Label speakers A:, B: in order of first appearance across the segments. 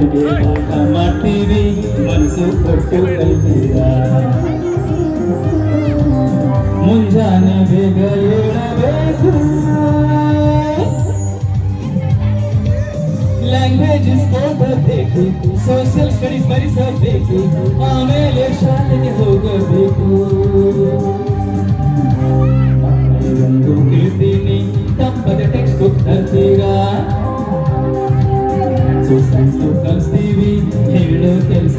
A: ಕಟ್ಟಿದೆ ಆಟ ಮಾಡ್ತೀವಿ ಮನಸ್ಸು ಕೊಟ್ಟು ಕಲ್ತೀರ ಮುಂಜಾನೆ ಬೇಗ ಹೇಳಬೇಕು ಲ್ಯಾಂಗ್ವೇಜಸ್ ಓದಬೇಕು ಸೋಷಿಯಲ್ ಸ್ಟಡೀಸ್ ಬರಿಸಬೇಕು ಆಮೇಲೆ ಶಾಲೆಗೆ ಹೋಗಬೇಕು ಸೈನ್ಸ್ ಕಲಿಸ್ತೀವಿ ಹೇಳೋ ಕೆಲಸ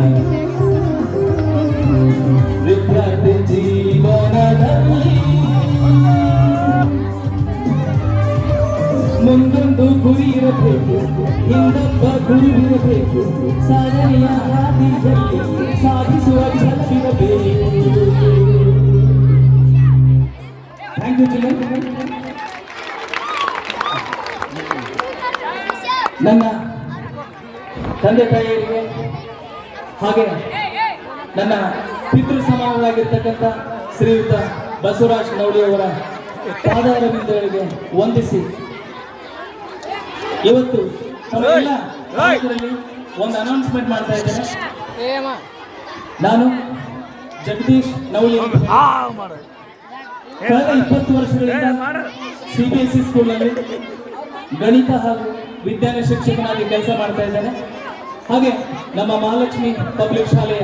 A: ಇರಬೇಕು ಹಿಂದೊಬ್ಬ ಸರಣಿಯ ಹಾದಿಯಲ್ಲಿ ಸಾಧಿಸುವ ಛಲವಿರಬೇಕು ಥ್ಯಾಂಕ್ ಯು ಚಿಲ್ಲರ್ ನನ್ನ ತಂದೆ ತಾಯಿಯರಿಗೆ ಹಾಗೆ ನನ್ನ ಪಿತೃ ಸಮಾನವಾಗಿರ್ತಕ್ಕಂಥ ಶ್ರೀಯುತ ಬಸವರಾಜ್ ನವಳಿಯವರ ಪಾದಾರವಿಂದಗಳಿಗೆ ವಂದಿಸಿ ಇವತ್ತು ಒಂದು ಅನೌನ್ಸ್ಮೆಂಟ್ ಮಾಡ್ತಾ ಇದ್ದೇನೆ. ನಾನು ಜಗದೀಶ್ ನವಲಿ ಕಳೆದ ಇಪ್ಪತ್ತು ವರ್ಷಗಳಿಂದ ಸಿ ಬಿ ಎಸ್ ಸಿ ಸ್ಕೂಲ್ನಲ್ಲಿ ಗಣಿತ ಹಾಗೂ ವಿಜ್ಞಾನ ಶಿಕ್ಷಕನಾಗಿ ಕೆಲಸ ಮಾಡ್ತಾ ಇದ್ದೇನೆ. ಹಾಗೆ ನಮ್ಮ ಮಹಾಲಕ್ಷ್ಮಿ ಪಬ್ಲಿಕ್ ಶಾಲೆಯ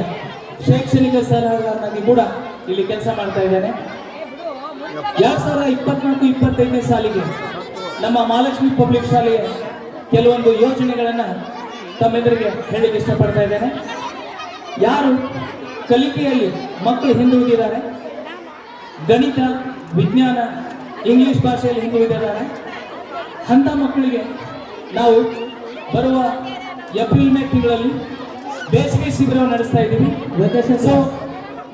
A: ಶೈಕ್ಷಣಿಕ ಸಲಹೆಗಾರನಾಗಿ ಕೂಡ ಇಲ್ಲಿ ಕೆಲಸ ಮಾಡ್ತಾ ಇದ್ದೇನೆ. ಎರಡ್ ಸಾವಿರದ ಇಪ್ಪತ್ನಾಲ್ಕು ಇಪ್ಪತ್ತೈದನೇ ಸಾಲಿಗೆ ನಮ್ಮ ಮಹಾಲಕ್ಷ್ಮಿ ಪಬ್ಲಿಕ್ ಶಾಲೆಯ ಕೆಲವೊಂದು ಯೋಚನೆಗಳನ್ನು ತಮ್ಮೆದುರಿಗೆ ಹೇಳಿಕ್ಕೆ ಇಷ್ಟಪಡ್ತಾ ಇದ್ದೇನೆ. ಯಾರು ಕಲಿಕೆಯಲ್ಲಿ ಮಕ್ಕಳು ಹಿಂದುಳಿದಿದ್ದಾರೆ, ಗಣಿತ, ವಿಜ್ಞಾನ, ಇಂಗ್ಲಿಷ್ ಭಾಷೆಯಲ್ಲಿ ಹಿಂದುಳಿದಿದ್ದಾರೆ, ಅಂಥ ಮಕ್ಕಳಿಗೆ ನಾವು ಬರುವ ಏಪ್ರಿಲ್, ಮೇ ತಿಂಗಳಲ್ಲಿ ಬೇಸಿಗೆ ಶಿಬಿರ ನಡೆಸ್ತಾ ಇದ್ದೀವಿ. ಸೊ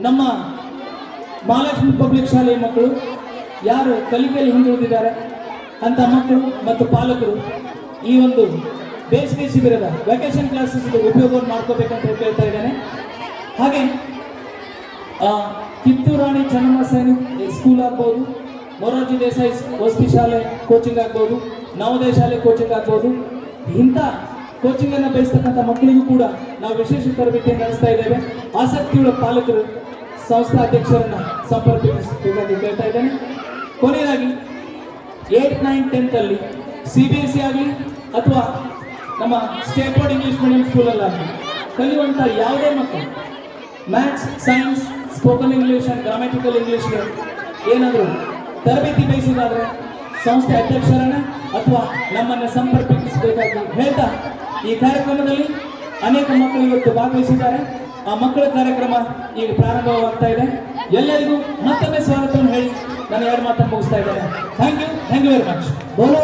A: ನಮ್ಮ ಮಹಾಲಕ್ಷ್ಮಿ ಪಬ್ಲಿಕ್ ಶಾಲೆಯ ಮಕ್ಕಳು, ಯಾರು ಕಲಿಕೆಯಲ್ಲಿ ಹಿಂದುಳಿದಿದ್ದಾರೆ ಅಂತ ಮಕ್ಕಳು ಮತ್ತು ಪಾಲಕರು ಈ ಒಂದು ಬೇಸಿಗೆ ಶಿಬಿರದ ವೆಕೇಶನ್ ಕ್ಲಾಸಸ್ ಉಪಯೋಗ ಮಾಡ್ಕೋಬೇಕಂತ ಕೇಳ್ತಾ ಇದ್ದಾನೆ. ಹಾಗೆ ಆ, ಕಿತ್ತೂರು ರಾಣಿ ಚೆನ್ನಮ್ಮ ಸೈನಿಕ್ ಸ್ಕೂಲ್ ಆಗ್ಬೋದು ಮೊರಾರ್ಜಿ ದೇಸಾಯಿ ವಸತಿ ಶಾಲೆ ಕೋಚಿಂಗ್ ಆಗ್ಬೋದು ನವೋದಯ ಶಾಲೆ ಕೋಚಿಂಗ್ ಆಗ್ಬೋದು. ಇಂಥ ಕೋಚಿಂಗ್ ಅನ್ನು ಬಯಸ್ತಕ್ಕಂಥ ಮಕ್ಕಳಿಗೂ ಕೂಡ ನಾವು ವಿಶೇಷ ತರಬೇತಿ ನಡೆಸ್ತಾ ಇದ್ದೇವೆ. ಆಸಕ್ತಿಯುಳ್ಳ ಪಾಲಕರು ಸಂಸ್ಥಾ ಅಧ್ಯಕ್ಷರನ್ನ ಸಂಪರ್ಕಿಸಬೇಕಾಗಿ ಕೇಳ್ತಾ ಇದ್ದೇನೆ. ಕೊನೆಯದಾಗಿ ಏಟ್ ನೈನ್ ಟೆಂತ್ ಅಲ್ಲಿ ಸಿ ಬಿ ಎಸ್ ಸಿ ಆಗಲಿ ಅಥವಾ ನಮ್ಮ ಸ್ಟೇಟ್ ಇಂಗ್ಲೀಷ್ ಮೀಡಿಯಂ ಸ್ಕೂಲಲ್ಲಾಗಲಿ ಕಲಿಯುವಂಥ ಯಾವುದೇ ಮಕ್ಕಳು maths science spoken English and grammatical ಇಂಗ್ಲೀಷ್ಗೆ ಏನಾದರೂ ತರಬೇತಿ ಬಯಸೋದಾದರೆ ಸಂಸ್ಥೆ ಅಧ್ಯಕ್ಷರನ್ನ ಅಥವಾ ನಮ್ಮನ್ನು ಸಂಪರ್ಕಿಸಬೇಕಾಗಿ ಹೇಳ್ತಾ ಈ ಕಾರ್ಯಕ್ರಮದಲ್ಲಿ ಅನೇಕ ಮಕ್ಕಳು ಇವತ್ತು ಭಾಗವಹಿಸಿದ್ದಾರೆ. ಆ ಮಕ್ಕಳ ಕಾರ್ಯಕ್ರಮ ಈಗ ಪ್ರಾರಂಭವಾಗ್ತಾ ಇದೆ. ಎಲ್ಲರಿಗೂ ಮತ್ತೊಮ್ಮೆ ಸ್ವಾಗತವನ್ನು ಹೇಳಿ ನಾನು ಎರಡು ಮಾತನ್ನು ಮುಗಿಸ್ತಾ ಇದ್ದೇನೆ. Thank you thank you very much ಬೋಲೋ